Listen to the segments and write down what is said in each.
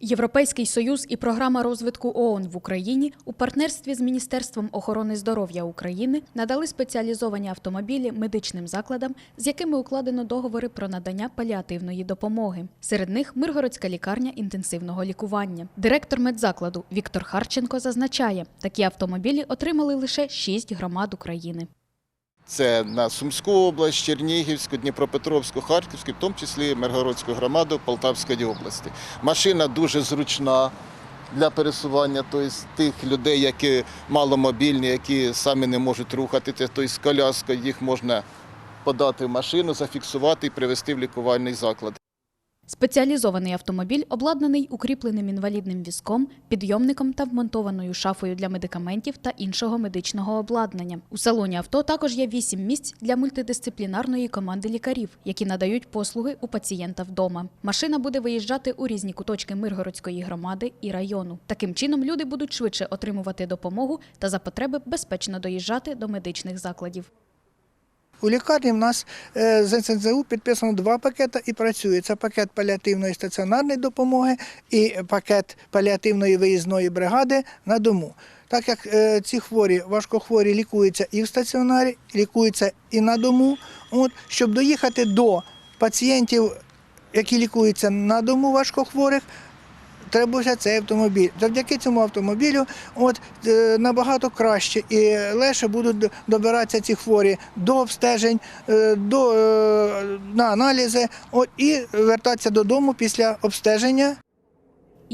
Європейський союз і програма розвитку ООН в Україні у партнерстві з Міністерством охорони здоров'я України надали спеціалізовані автомобілі медичним закладам, з якими укладено договори про надання паліативної допомоги. Серед них Миргородська лікарня інтенсивного лікування. Директор медзакладу Віктор Харченко зазначає, такі автомобілі отримали лише шість громад України. Це на Сумську область, Чернігівську, Дніпропетровську, Харківську, в тому числі Миргородську громаду Полтавської області. Машина дуже зручна для пересування тобто, тих людей, які маломобільні, які самі не можуть рухатися, тобто з коляскою їх можна подати в машину, зафіксувати і привезти в лікувальний заклад. Спеціалізований автомобіль обладнаний укріпленим інвалідним візком, підйомником та вмонтованою шафою для медикаментів та іншого медичного обладнання. У салоні авто також є вісім місць для мультидисциплінарної команди лікарів, які надають послуги у пацієнта вдома. Машина буде виїжджати у різні куточки Миргородської громади і району. Таким чином люди будуть швидше отримувати допомогу та за потреби безпечно доїжджати до медичних закладів. У лікарні в нас е, з НСЗУ підписано два пакети і працює. Це пакет паліативної стаціонарної допомоги і пакет паліативної виїзної бригади на дому. Так як е, ці хворі, важкохворі лікуються і в стаціонарі, лікуються і на дому, от, щоб доїхати до пацієнтів, які лікуються на дому важкохворих, треба вже цей автомобіль. Завдяки цьому автомобілю от, е, набагато краще і легше будуть добиратися ці хворі до обстежень, е, до, е, на аналізи от, і вертатися додому після обстеження.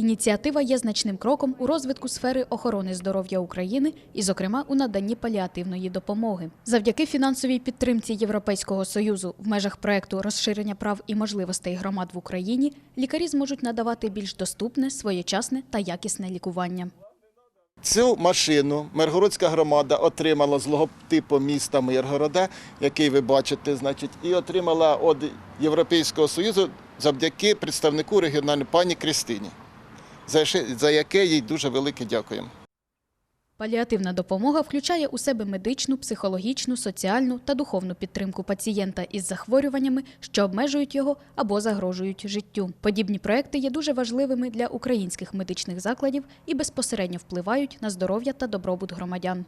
Ініціатива є значним кроком у розвитку сфери охорони здоров'я України і, зокрема, у наданні паліативної допомоги. Завдяки фінансовій підтримці Європейського союзу в межах проекту розширення прав і можливостей громад в Україні лікарі зможуть надавати більш доступне, своєчасне та якісне лікування. Цю машину Миргородська громада отримала з логотипом міста Миргорода, який ви бачите, значить, і отримала від Європейського Союзу завдяки представнику регіональної пані Кристині, за яке їй дуже велике дякуємо. Паліативна допомога включає у себе медичну, психологічну, соціальну та духовну підтримку пацієнта із захворюваннями, що обмежують його або загрожують життю. Подібні проекти є дуже важливими для українських медичних закладів і безпосередньо впливають на здоров'я та добробут громадян.